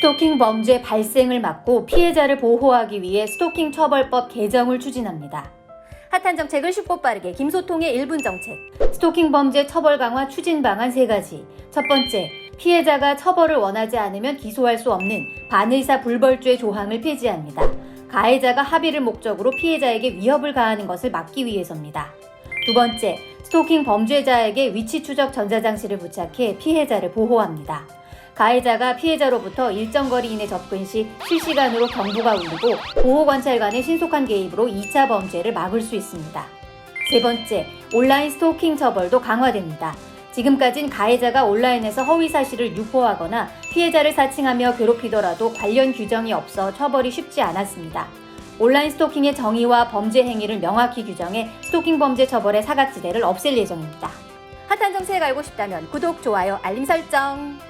스토킹 범죄 발생을 막고 피해자를 보호하기 위해 스토킹 처벌법 개정을 추진합니다. 핫한 정책을 쉽고 빠르게 김소통의 1분 정책. 스토킹 범죄 처벌 강화 추진 방안 세가지 첫 번째, 피해자가 처벌을 원하지 않으면 기소할 수 없는 반의사 불벌죄 조항을 폐지합니다. 가해자가 합의를 목적으로 피해자에게 위협을 가하는 것을 막기 위해서입니다. 두 번째, 스토킹 범죄자에게 위치 추적 전자장치를 부착해 피해자를 보호합니다. 가해자가 피해자로부터 일정 거리 이내 접근 시 실시간으로 경보가 울리고 보호관찰관의 신속한 개입으로 2차 범죄를 막을 수 있습니다. 세 번째, 온라인 스토킹 처벌도 강화됩니다. 지금까진 가해자가 온라인에서 허위 사실을 유포하거나 피해자를 사칭하며 괴롭히더라도 관련 규정이 없어 처벌이 쉽지 않았습니다. 온라인 스토킹의 정의와 범죄 행위를 명확히 규정해 스토킹 범죄 처벌의 사각지대를 없앨 예정입니다. 핫한 정책 알고 싶다면 구독, 좋아요, 알림 설정.